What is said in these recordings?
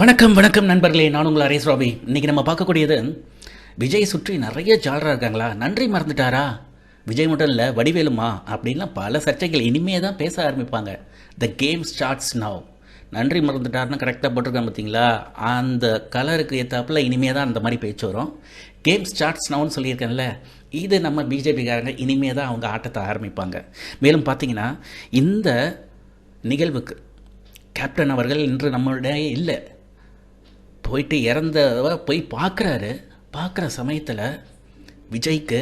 வணக்கம் வணக்கம் நண்பர்களே. நான் உங்கள் அரேஸ் ராபி. இன்றைக்கி நம்ம பார்க்கக்கூடியது விஜய் சுற்றி நிறைய ஜாலராக இருக்காங்களா? நன்றி மறந்துட்டாரா? விஜய் மட்டும் இல்லை வடிவேலுமா? அப்படின்லாம் பல சர்ச்சைகள். இனிமே தான் பேச ஆரம்பிப்பாங்க. த கேம் ஸ்டார்ட்ஸ் நவ் நன்றி மறந்துட்டார்னு கரெக்டாக போட்டிருக்கேன் பார்த்தீங்களா அந்த கலருக்கு ஏற்றாப்புல இனிமே தான் அந்த மாதிரி பேச்சு வரும். கேம் ஸ்டார்ட்ஸ் நவுன்னு சொல்லியிருக்கேன்ல. இது நம்ம பிஜேபிக்காரங்க இனிமே தான் அவங்க ஆட்டத்தை ஆரம்பிப்பாங்க. மேலும் பார்த்தீங்கன்னா இந்த நிகழ்வுக்கு கேப்டன் அவர்கள் இன்று நம்மளுடைய இல்லை. போயிட்டு இறந்தவ போய் பார்க்குறாரு. பார்க்குற சமயத்தில் விஜய்க்கு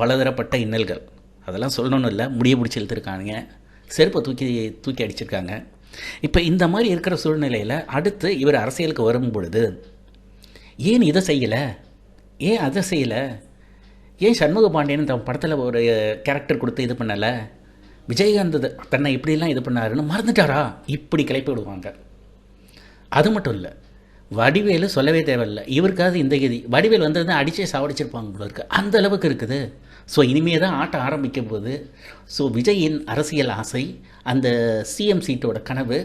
பலதரப்பட்ட இன்னல்கள். அதெல்லாம் சொல்லணும்னு இல்லை முடிய பிடிச்சி இழுத்துருக்காங்க செருப்பை தூக்கி தூக்கி அடிச்சிருக்காங்க. இப்போ இந்த மாதிரி இருக்கிற சூழ்நிலையில் அடுத்து இவர் அரசியலுக்கு வரும் பொழுது ஏன் இதை செய்யலை? ஏன் அதை செய்யலை? ஏன் சண்முக பாண்டியன் தன் படத்தில் ஒரு கேரக்டர் கொடுத்து இது பண்ணலை? விஜயகாந்த் தன்னை இப்படிலாம் இது பண்ணாருன்னு மறந்துட்டாரா? இப்படி கிளப்பி விடுவாங்க. அது மட்டும் இல்லை வடிவேலு சொல்லவே தேவையில்லை. இவருக்காவது இந்த கதி. வடிவேல் வந்ததுன்னா அடிச்சே சாவடிச்சிருப்பாங்க போல இருக்கு. அந்த அளவுக்கு இருக்குது. ஸோ இனிமே தான் ஆட்டம் ஆரம்பிக்க போகுது. ஸோ விஜயின் அரசியல் ஆசை அந்த சிஎம் சீட்டோட கனவு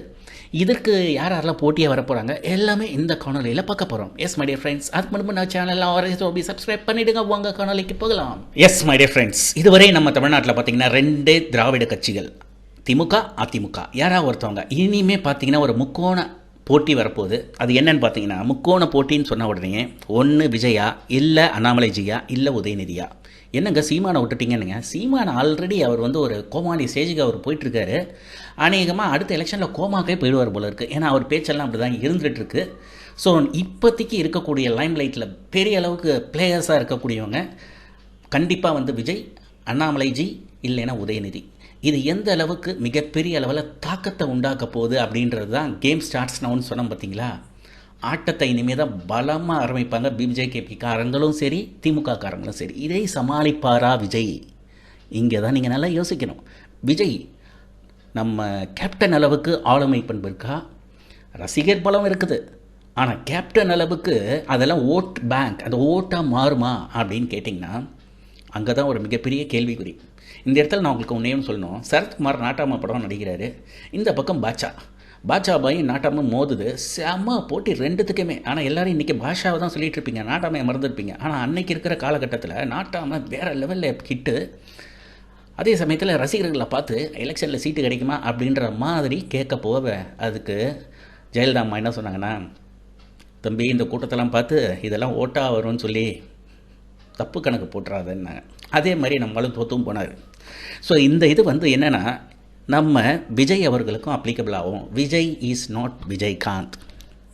இதற்கு யார் யாரெல்லாம் போட்டியாக வர போகிறாங்க எல்லாமே இந்த காணொலியில் பார்க்க போகிறோம் எஸ் மை டியர் ஃப்ரெண்ட்ஸ் அதுக்கு முன்பு நான் சேனல் ஆர்எஸ்ஓபி சப்ஸ்கிரைப் பண்ணிடுங்க. உங்கள் காணொலிக்கு போகலாம். எஸ் மை டியர் ஃப்ரெண்ட்ஸ் இதுவரை நம்ம தமிழ்நாட்டில் பார்த்தீங்கன்னா ரெண்டே திராவிட கட்சிகள் திமுக அதிமுக. யாராவது ஒருத்தவங்க. இனிமே பார்த்தீங்கன்னா ஒரு முக்கோண போட்டி வரப்போகுது. அது என்னன்னு பார்த்தீங்கன்னா முக்கோண போட்டின்னு சொன்ன உடனே ஒன்று விஜயா இல்லை அண்ணாமலை ஜியா இல்லை உதயநிதியா. என்னங்க சீமானை விட்டுட்டீங்கன்னுங்க. சீமான் ஆல்ரெடி அவர் வந்து ஒரு கோமாளி ஸ்டேஜுக்கு அவர் போயிட்டுருக்காரு. அநேகமாக அடுத்த எலெக்ஷனில் கோமாக்கே போயிடுவார் போல இருக்குது ஏன்னா அவர் பேச்செல்லாம் அப்படி தான் இருந்துகிட்டு இருக்கு ஸோ இப்போதைக்கு இருக்கக்கூடிய லைம் லைட்டில் பெரிய அளவுக்கு பிளேயர்ஸாக இருக்கக்கூடியவங்க கண்டிப்பாக வந்து விஜய் அண்ணாமலைஜி இல்லைன்னா உதயநிதி. இது எந்த அளவுக்கு மிகப்பெரிய அளவில் தாக்கத்தை உண்டாக்க போகுது அப்படின்றது தான் கேம் ஸ்டார்ட்ஸ் நவுன்னு சொன்னோம் பார்த்தீங்களா? ஆட்டத்தை இனிமேல் தான் பலமாக ஆரம்பிப்பாங்க பிஜேகேபி காரங்களும் சரி திமுக காரங்களும் சரி. இதை சமாளிப்பாரா விஜய்? இங்கே தான் நீங்கள் நல்லா யோசிக்கணும். விஜய் நம்ம கேப்டன் அளவுக்கு ஆளுமை பண்பு இருக்கா? ரசிகர் பலம் இருக்குது. ஆனால் கேப்டன் அளவுக்கு அதெல்லாம் ஓட் பேங்க் அந்த ஓட்டாக மாறுமா அப்படின்னு கேட்டிங்கன்னா அங்கே தான் ஒரு மிகப்பெரிய கேள்விக்குறி. இந்த இடத்துல நான் உங்களுக்கு ஒன்றையும் சொல்லணும். சரத்குமார் நாட்டாமா படம் நடிக்கிறாரு. இந்த பக்கம் பாட்சா பாட்சா நாட்டாமும் மோதுது. செம்ம போட்டி ரெண்டுத்துக்குமே. ஆனால் எல்லாரும் இன்றைக்கி பாஷாவை தான் சொல்லிட்டு இருப்பீங்க. நாட்டாமையை மறந்துருப்பீங்க. ஆனால் அன்னைக்கு இருக்கிற காலகட்டத்தில் நாட்டாம வேறு லெவலில் கிட்டு அதே சமயத்தில் ரசிகர்களை பார்த்து எலெக்ஷனில் சீட்டு கிடைக்குமா? அப்படின்ற மாதிரி கேட்க போவேன் அதுக்கு ஜெயலலிதா அம்மா என்ன சொன்னாங்கன்னா தம்பி இந்த கூட்டத்தெல்லாம் பார்த்து இதெல்லாம் ஓட்டாக வரும்னு சொல்லி தப்பு கணக்கு போட்டுறாதுன்னாங்க. அதே மாதிரி நம்மளும் தோத்தும் போனார். ஸோ இந்த இது வந்து என்னென்னா நம்ம விஜய் அவர்களுக்கும் அப்ளிகபிள் ஆகும். Vijay is not Vijayakanth.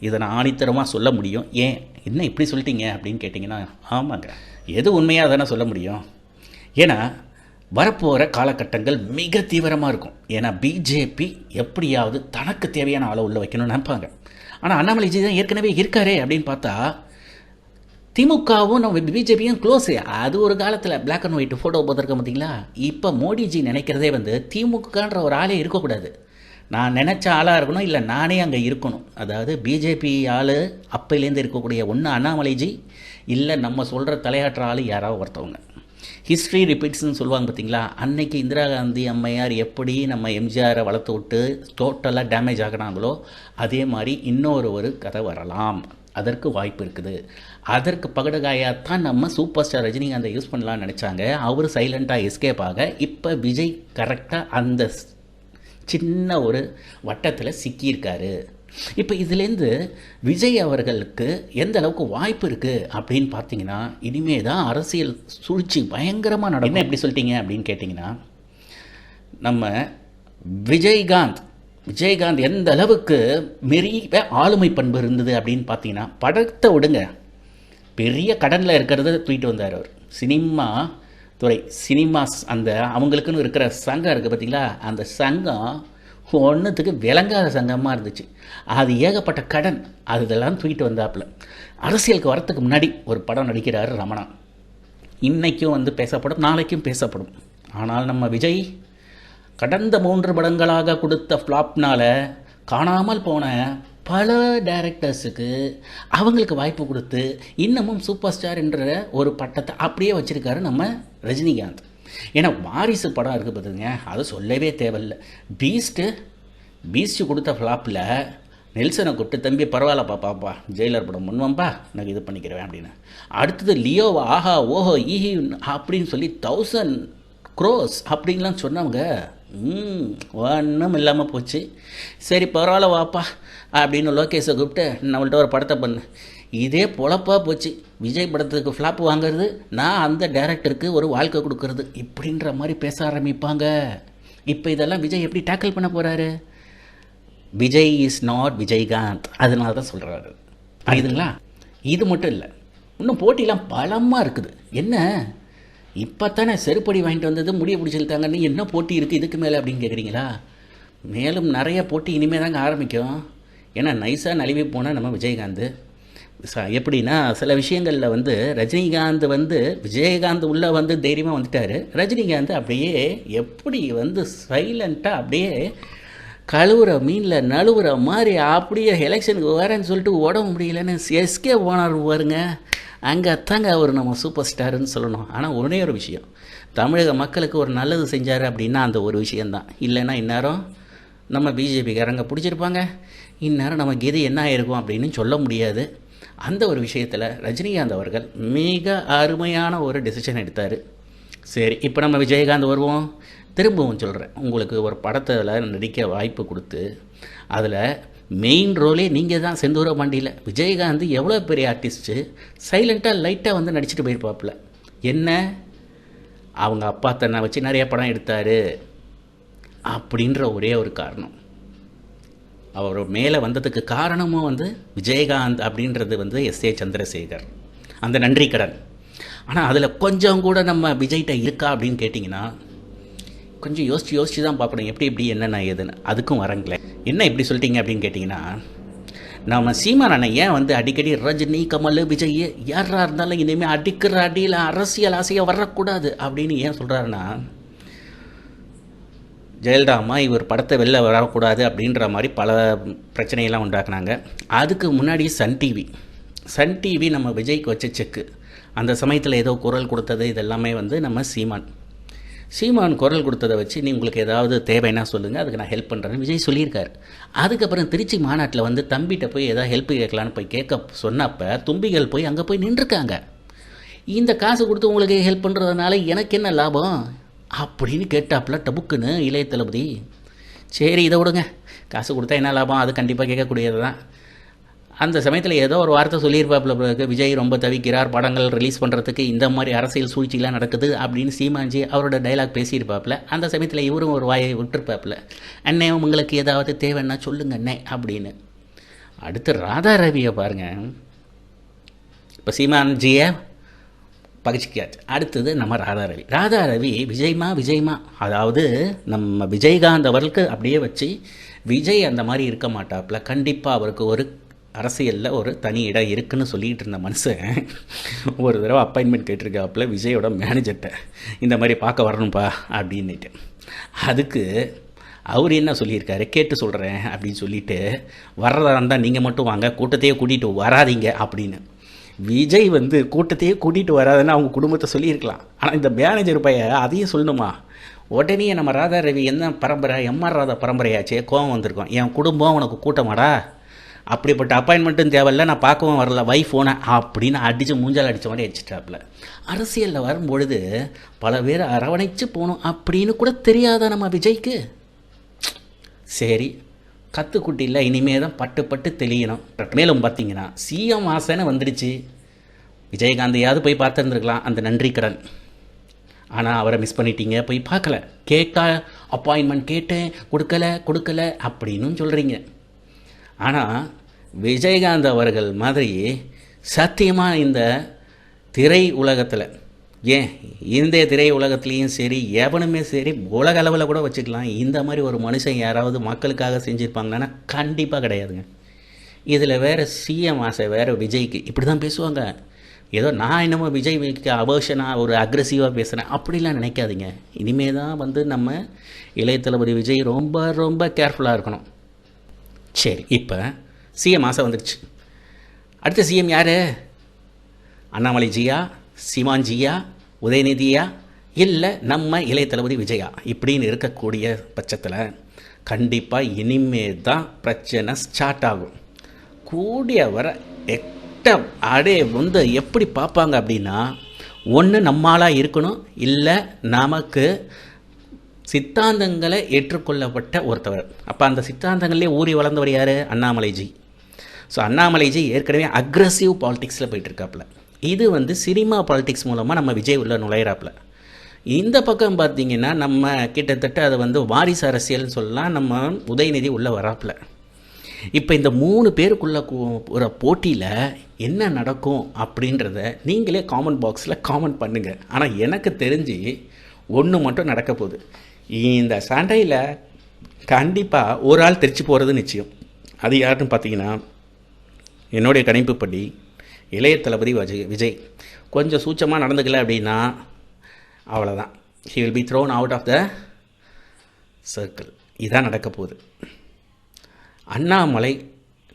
இதை நான் ஆணித்தரமாக சொல்ல முடியும். ஏன்? என்ன இப்படி சொல்லிட்டீங்க அப்படின்னு கேட்டிங்கன்னா ஆமாங்க. எது உண்மையாக தானே சொல்ல முடியும். ஏன்னா வரப்போகிற காலகட்டங்கள் மிக தீவிரமாக இருக்கும். ஏன்னா பிஜேபி எப்படியாவது தனக்கு தேவையான ஆளை உள்ள வைக்கணும்னு நினைப்பாங்க. ஆனால் அண்ணாமலைஜி தான் ஏற்கனவே இருக்காரே அப்படின்னு பார்த்தா திமுகவும் நம்ம பிஜேபியும் க்ளோஸ் அது ஒரு காலத்தில் பிளாக் அண்ட் ஒயிட் ஃபோட்டோ பார்த்துருக்க பார்த்தீங்களா? இப்போ மோடிஜி நினைக்கிறதே வந்து திமுகன்ற ஒரு ஆளே இருக்கக்கூடாது. நான் நினச்ச ஆளாக இருக்கணும் இல்லை நானே அங்கே இருக்கணும். அதாவது பிஜேபி ஆள் அப்பையிலேருந்து இருக்கக்கூடிய ஒன்று அண்ணாமலைஜி இல்லை நம்ம சொல்கிற தலையாற்ற ஆள் யாராவது ஒருத்தவங்க. ஹிஸ்ட்ரி ரிப்பீட்ஸ்னு சொல்லுவாங்க பார்த்தீங்களா? அன்னைக்கு இந்திரா காந்தி அம்மையார் எப்படி நம்ம எம்ஜிஆரை வளர்த்து விட்டு டோட்டலாக டேமேஜ் ஆகினாங்களோ அதே மாதிரி இன்னொரு ஒரு கதை வரலாம். அதற்கு வாய்ப்பு இருக்குது. அதற்கு பகடகாயாத்தான் நம்ம சூப்பர் ஸ்டார் ரஜினிகாந்தை யூஸ் பண்ணலாம்னு நினச்சாங்க. அவர் சைலண்ட்டாக எஸ்கேப் ஆக இப்போ விஜய் கரெக்டாக அந்த ஸ்- சின்ன ஒரு வட்டத்தில் சிக்கியிருக்காரு. இப்போ இதுலேருந்து விஜய் அவர்களுக்கு எந்த அளவுக்கு வாய்ப்பு இருக்குது அப்படின்னு பார்த்தீங்கன்னா இனிமே தான் அரசியல் சூழ்ச்சி பயங்கரமாக நடக்கும். எப்படி சொல்லிட்டீங்க அப்படின்னு கேட்டிங்கன்னா நம்ம விஜய்காந்த் விஜயகாந்த் எந்த அளவுக்கு மெரிய ஆளுமை பண்பு இருந்தது அப்படின்னு பார்த்தீங்கன்னா படத்தை விடுங்க. பெரிய கடனில் இருக்கிறத தூக்கிட்டு வந்தார் அவர். சினிமா துறை சினிமாஸ் அந்த அவங்களுக்குன்னு இருக்கிற சங்கம் இருக்குது பார்த்தீங்களா? அந்த சங்கம் ஒன்றுத்துக்கு விளங்காத சங்கமாக இருந்துச்சு. அது ஏகப்பட்ட கடன். அது இதெல்லாம் தூக்கிட்டு வந்தாப்புல. அரசியலுக்கு வரத்துக்கு முன்னாடி ஒரு படம் நடிக்கிறார் ரமணா. இன்றைக்கும் வந்து பேசப்படும் நாளைக்கும் பேசப்படும். ஆனால் நம்ம விஜய் கடந்த மூன்று படங்களாக கொடுத்த ஃப்ளாப்னால் காணாமல் போன பல டைரக்டர்ஸுக்கு அவங்களுக்கு வாய்ப்பு கொடுத்து இன்னமும் சூப்பர் ஸ்டார் என்ற ஒரு பட்டத்தை அப்படியே வச்சுருக்காரு நம்ம ரஜினிகாந்த். ஏன்னா வாரிசு படம் இருக்குது பார்த்துங்க அது சொல்லவே தேவையில்ல. பீஸ்ட்டு பீஸ்ட்டு கொடுத்த ஃப்ளாப்பில் நெல்சனை கூப்பிட்டு தம்பி பரவாயில்லப்பா பாப்பா ஜெயிலர் படம் முன்வம்பா நான் இது பண்ணிக்கிறேன் அப்படின்னு. அடுத்தது லியோவா ஆஹா ஓஹோ ஈஹி அப்படின்னு சொல்லி தௌசண்ட் க்ரோஸ் அப்படின்லாம் சொன்னவங்க ம் ஒன்றும் இல்லாமல் போச்சு. சரி பரவாயில்ல வாப்பா அப்படின்னு லோகேஷை கூப்பிட்டு நம்மள்ட்ட ஒரு படத்தை பண்ணு. இதே பொழப்பாக போச்சு. விஜய் படத்துக்கு ஃப்ளாப் வாங்குறது நான் அந்த டேரக்டருக்கு ஒரு வாழ்க்கை கொடுக்கறது இப்படின்ற மாதிரி பேச ஆரம்பிப்பாங்க. இப்போ இதெல்லாம் விஜய் எப்படி டேக்கிள் பண்ண போகிறாரு விஜய் இஸ் நாட் விஜய்காந்த். அதனால தான் சொல்கிறாரு இதுங்களா இது மட்டும் இல்லை இன்னும் போட்டிலாம் பலமாக இருக்குது. என்ன? இப்போ தானே செருப்படி வாங்கிட்டு வந்தது முடிய பிடிச்சிருக்காங்கன்னு என்ன போட்டி இருக்குது இதுக்கு மேலே அப்படின்னு கேட்குறீங்களா மேலும் நிறைய போட்டி இனிமேல் தாங்க ஆரம்பிக்கும். ஏன்னா நைஸாக நழுவி போனால் நம்ம விஜயகாந்த். ச எப்படின்னா சில விஷயங்களில் வந்து ரஜினிகாந்த் வந்து விஜயகாந்த் உள்ளே வந்து தைரியமாக வந்துட்டார். ரஜினிகாந்த் அப்படியே எப்படி வந்து சைலண்ட்டாக அப்படியே கழுவுற மீனில் நழுவுற மாதிரி அப்படியே எலெக்ஷனுக்கு வரேன்னு சொல்லிட்டு உடம்பு முடியலன்னு எஸ்கே போனார் பாருங்க. அங்கே தாங்க அவர் நம்ம சூப்பர் ஸ்டாருன்னு சொல்லணும். ஆனால் ஒரே ஒரு விஷயம். தமிழக மக்களுக்கு ஒரு நல்லது செஞ்சார் அப்படின்னா அந்த ஒரு விஷயந்தான் இல்லைன்னா இந்நேரம் நம்ம பிஜேபிக்காரங்க பிடிச்சிருப்பாங்க. இந்நேரம் நமக்கு எது என்ன ஆயிருக்கும் அப்படின்னு சொல்ல முடியாது. அந்த ஒரு விஷயத்தில் ரஜினிகாந்த் அவர்கள் மிக அருமையான ஒரு டெசிஷன் எடுத்தார். சரி இப்போ நம்ம விஜயகாந்த் வருவோம். திரும்பவும் சொல்கிறேன் உங்களுக்கு ஒரு படத்தில் நடிக்க வாய்ப்பு கொடுத்து அதில் மெயின் ரோலே நீங்கள் தான் செந்தூர பாண்டியில். விஜயகாந்த் எவ்வளோ பெரிய ஆர்டிஸ்ட்டு சைலண்ட்டாக லைட்டாக வந்து நடிச்சுட்டு போயிருப்பாப்புல. என்ன? அவங்க அப்பா தன்னை வச்சு நிறைய படம் எடுத்தார் அப்படின்ற ஒரே ஒரு காரணம். அவர் மேலே வந்ததுக்கு காரணமும் வந்து விஜயகாந்த் அப்படின்றது வந்து எஸ். ஏ. சந்திரசேகர். அந்த நன்றி கடன் ஆனால் அதில் கொஞ்சம் கூட நம்ம விஜய்கிட்ட இருக்கா அப்படின்னு கேட்டிங்கன்னா கொஞ்சம் யோசிச்சு யோசிச்சு தான் பார்க்கணும். எப்படி எப்படி என்னென்ன ஏதுன்னு. அதுக்கும் வரங்களேன் என்ன இப்படி சொல்லிட்டீங்க அப்படின்னு கேட்டிங்கன்னா நம்ம சீமான் அண்ணன் ஏன் வந்து அடிக்கடி ரஜினி கமல் விஜய் யாரா இருந்தாலும் இனிமேல் அடிக்கிற அடியில் அரசியல் ஆசையாக வரக்கூடாது அப்படின்னு ஏன் சொல்கிறாருன்னா ஜெயலலிதாமா இவர் படத்தை வெளில வரக்கூடாது அப்படின்ற மாதிரி பல பிரச்சனையெல்லாம் உண்டாக்குனாங்க. அதுக்கு முன்னாடி சன் டிவி. சன் டிவி நம்ம விஜய்க்கு வச்ச செக்கு. அந்த சமயத்தில் ஏதோ குரல் கொடுத்தது இதெல்லாமே வந்து நம்ம சீமான். சீமான் குரல் கொடுத்ததை வச்சு நீ உங்களுக்கு ஏதாவது தேவைன்னா சொல்லுங்கள் அதுக்கு நான் ஹெல்ப் பண்ணுறேன்னு விஜய் சொல்லியிருக்காரு. அதுக்கப்புறம் திருச்சி மாநாட்டில் வந்து தம்பிகிட்ட போய் ஏதாவது ஹெல்ப் கேட்கலான்னு போய் கேட்க சொன்னப்போ தும்பிகள் போய் அங்கே போய் நின்றுருக்காங்க. இந்த காசு கொடுத்து உங்களுக்கு ஹெல்ப் பண்ணுறதுனால எனக்கு என்ன லாபம்? அப்படின்னு கேட்டாப்புல டபுக்குன்னு இளைய தளபதி சரி இதை விடுங்க. காசு கொடுத்தா என்ன லாபம்? அது கண்டிப்பாக கேட்கக்கூடியது தான் அந்த சமயத்தில் ஏதோ ஒரு வார்த்தை சொல்லியிருப்பாப்புல பிறகு விஜய் ரொம்ப தவிக்கிறார் படங்கள் ரிலீஸ் பண்ணுறதுக்கு இந்த மாதிரி அரசியல் சூழ்ச்சிலாம் நடக்குது அப்படின்னு சீமாஞ்சி அவரோட டைலாக் பேசியிருப்பாப்புல. அந்த சமயத்தில் இவரும் ஒரு வாயை விட்டுருப்பாப்புல. அண்ணே உங்களுக்கு ஏதாவது தேவைன்னா சொல்லுங்க அண்ணே அப்படின்னு. அடுத்து ராதா ரவியை பாருங்கள் இப்போ சீமான்ஜியை பகிச்சிக்காச்சு அடுத்தது நம்ம ராதா ரவி. ராதா ரவி விஜய்மா விஜய்மா அதாவது நம்ம விஜயகாந்த் அவர்களுக்கு அப்படியே வச்சு விஜய் அந்த மாதிரி இருக்க மாட்டாப்புல. கண்டிப்பாக அவருக்கு ஒரு அரசியலில் ஒரு தனி இடம் இருக்குன்னு சொல்லிகிட்டு இருந்த மனுஷன் ஒரு தடவை அப்பாயின்மெண்ட் கேட்டிருக்காப்புல விஜயோட மேனேஜர்கிட்ட இந்த மாதிரி பார்க்க வரணும்ப்பா அப்படின்னுட்டு. அதுக்கு அவர் என்ன சொல்லியிருக்காரு? கேட்டு சொல்கிறேன் அப்படின்னு சொல்லிட்டு வர்றதா இருந்தால் நீங்கள் மட்டும் வாங்க கூட்டத்தையே கூட்டிகிட்டு வராதீங்க அப்படின்னு. விஜய் வந்து கூட்டத்தையே கூட்டிகிட்டு வராதுன்னு அவங்க குடும்பத்தை சொல்லியிருக்கலாம். ஆனால் இந்த மேனேஜர் பைய அதையும் சொல்லணுமா? உடனே நம்ம ராதா ரவி என்ன பரம்பரை எம்ஆர் ராதா பரம்பரையாச்சே கோவம் வந்திருக்கோம். என் குடும்பம் உனக்கு கூட்டமாடா? அப்படிப்பட்ட அப்பாயின்மெண்ட்டும் தேவையில்ல நான் பார்க்கவும் வரல வைஃப் ஃபோனை அப்படின்னு அடித்து மூஞ்சால் அடித்த மாதிரி அடிச்சிட்டாப்புல. அரசியலில் வரும்பொழுது பல பேர் அரவணைச்சு போகணும் அப்படின்னு கூட தெரியாதா நம்ம விஜய்க்கு? சரி கத்துக்குட்டியில் இனிமே தான் பட்டு பட்டு தெளியணும். மேலும் பார்த்தீங்கன்னா சிஎம் ஆசைன்னு வந்துடுச்சு. விஜயகாந்தையாவது போய் பார்த்துருந்துருக்கலாம் அந்த நன்றி கடன். ஆனால் அவரை மிஸ் பண்ணிட்டீங்க போய் பார்க்கல. கேட்டா அப்பாயின்மெண்ட் கேட்டேன் கொடுக்கல கொடுக்கல அப்படின்னு சொல்கிறீங்க ஆனால் விஜயகாந்த் அவர்கள் மாதிரி சத்தியமாக இந்த திரை உலகத்தில் ஏன் இந்திய திரை உலகத்துலேயும் சரி எவனுமே சரி உலக அளவில் கூட வச்சுக்கலாம். இந்த மாதிரி ஒரு மனுஷன் யாராவது மக்களுக்காக செஞ்சுருப்பாங்கன்னா கண்டிப்பாக கிடையாதுங்க. இதில் வேறு சிஎம் ஆசை வேறு விஜய்க்கு. இப்படி தான் பேசுவாங்க. ஏதோ நான் என்னமோ விஜய் அபோஷனாக ஒரு அக்ரெசிவாக பேசுகிறேன் அப்படிலாம் நினைக்காதீங்க. இனிமே தான் வந்து நம்ம இளைய தளபதி விஜய் ரொம்ப ரொம்ப கேர்ஃபுல்லாக இருக்கணும். சரி இப்போ சிஎம் ஆசை வந்துடுச்சு அடுத்த சிஎம் யார்? அண்ணாமலை ஜியா சீமான் உதயநிதியா இல்லை நம்ம இளைய தளபதி விஜயா? இப்படின்னு இருக்கக்கூடிய பட்சத்தில் கண்டிப்பாக இனிமே தான் பிரச்சனை ஸ்டார்ட் ஆகும். கூடிய வர எட்ட அடே வந்து எப்படி பார்ப்பாங்க அப்படின்னா ஒன்று நம்மளாக இருக்கணும் இல்லை நமக்கு சித்தாந்தங்களை ஏற்றுக்கொள்ளப்பட்ட ஒருத்தவர். அப்போ அந்த சித்தாந்தங்களே ஊறி வளர்ந்தவர் யார்? அண்ணாமலைஜி ஸோ அண்ணாமலைஜி ஏற்கனவே அக்ரஸிவ் பாலிடிக்ஸில் போயிட்டுருக்காப்புல. இது வந்து சினிமா பாலிடிக்ஸ் மூலமாக நம்ம விஜய் உள்ள நுழையிறாப்புல. இந்த பக்கம் பார்த்தீங்கன்னா நம்ம கிட்டத்தட்ட அதை வந்து வாரிசு அரசியல்னு சொல்லலாம் நம்ம உதயநிதி உள்ளே வராப்புல. இப்போ இந்த மூணு பேருக்குள்ள ஒரு போட்டியில் என்ன நடக்கும் அப்படின்றத நீங்களே காமெண்ட் பாக்ஸில் காமெண்ட் பண்ணுங்கள் ஆனால் எனக்கு தெரிஞ்சு ஒன்று மட்டும் நடக்க போகுது. இந்த சண்டையில் கண்டிப்பாக ஒரு ஆள் தெரிச்சு போகிறது நிச்சயம். அது யாருன்னு பார்த்தீங்கன்னா என்னுடைய கணிப்புப்படி இளைய தளபதி விஜய் விஜய். கொஞ்சம் சூச்சமாக நடந்துக்கல அப்படின்னா அவ்வளோதான் he will be thrown out of the circle இதான் நடக்க போகுது. அண்ணாமலை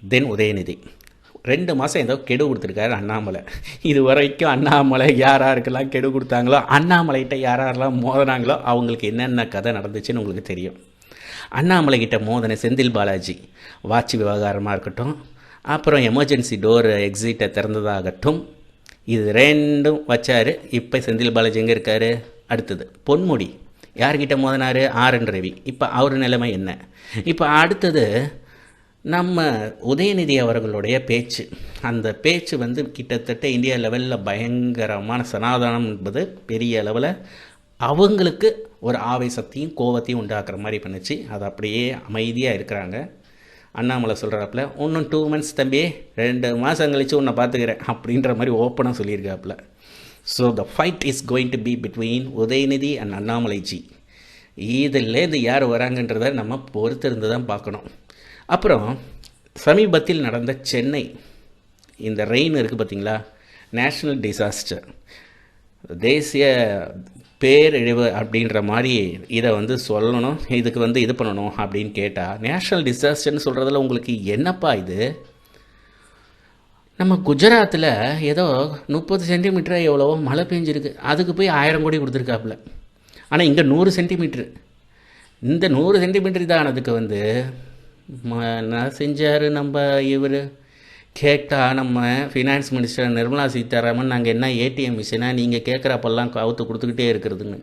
தென் உதயநிதி. ரெண்டு மாதம் ஏதோ கெடு கொடுத்துருக்காரு அண்ணாமலை. இது வரைக்கும் அண்ணாமலை யார் யாருக்கெல்லாம் கெடு கொடுத்தாங்களோ அண்ணாமலைகிட்ட யார் யாரெல்லாம் மோதினாங்களோ அவங்களுக்கு என்னென்ன கதை நடந்துச்சுன்னு உங்களுக்கு தெரியும். அண்ணாமலை கிட்ட மோதன செந்தில் பாலாஜி வாட்ச் விவகாரமாக இருக்கட்டும் அப்புறம் எமர்ஜென்சி டோர் எக்ஸிட்டை திறந்ததாகட்டும் இது ரெண்டும் வச்சார். இப்போ செந்தில் பாலாஜி எங்கே இருக்கார்? அடுத்தது பொன்முடி. யார்கிட்ட மோதினார்? R N Ravi. இப்போ அவர் நிலைமை என்ன? இப்போ அடுத்தது நம்ம உதயநிதி அவர்களுடைய பேச்சு. அந்த பேச்சு வந்து கிட்டத்தட்ட இந்தியா லெவலில் பயங்கரமான சனாதனம் என்பது பெரிய அளவில் அவங்களுக்கு ஒரு ஆவேசத்தையும் கோவத்தையும் உண்டாக்குற மாதிரி பண்ணுச்சு. அது அப்படியே அமைதியாக இருக்கிறாங்க. அண்ணாமலை சொல்கிறாப்புல இன்னும் டூ மந்த்ஸ் தம்பி ரெண்டு மாதம் கழிச்சு உன்னை பார்த்துக்கிறேன் அப்படின்ற மாதிரி ஓப்பனாக சொல்லியிருக்காப்புல. So the fight is going to be between Udhayanidhi and Annamalaiji. இதுலேருந்து யார் வராங்கன்றதை நம்ம பொறுத்திருந்து தான் பார்க்கணும். அப்புறம் சமீபத்தில் நடந்த சென்னை இந்த ரெயின் இருக்குது பார்த்தீங்களா? நேஷ்னல் டிசாஸ்டர் தேசிய பேரழிவு அப்படின்ற மாதிரி இதை வந்து சொல்லணும் இதுக்கு வந்து இது பண்ணணும் அப்படின்னு கேட்டால் நேஷ்னல் டிசாஸ்டர்னு சொல்கிறதுல உங்களுக்கு என்னப்பா இது? நம்ம குஜராத்தில் ஏதோ முப்பது சென்டிமீட்டர் எவ்வளவோ மழை பெஞ்சிருக்கு. அதுக்கு போய் ஆயிரம் கோடி கொடுத்துருக்காப்புல. ஆனால் இங்கே நூறு சென்டிமீட்ரு இந்த நூறு சென்டிமீட்டர் தான் வந்து ம- என்ன செஞ்சார் நம்ம இவர்? கேட்டால் நம்ம ஃபினான்ஸ் மினிஸ்டர் நிர்மலா சீதாராமன் நாங்கள் என்ன ஏடிஎம் மிஷினா நீங்கள் கேட்குறப்பெல்லாம் கவுத்து கொடுத்துக்கிட்டே இருக்கிறதுன்னு.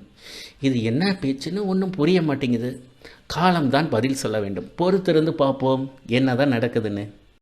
இது என்ன பேச்சுன்னு ஒன்றும் புரிய மாட்டேங்குது. காலம்தான் பதில் சொல்ல வேண்டும். பொறுத்திருந்து பார்ப்போம் என்ன தான் நடக்குதுன்னு.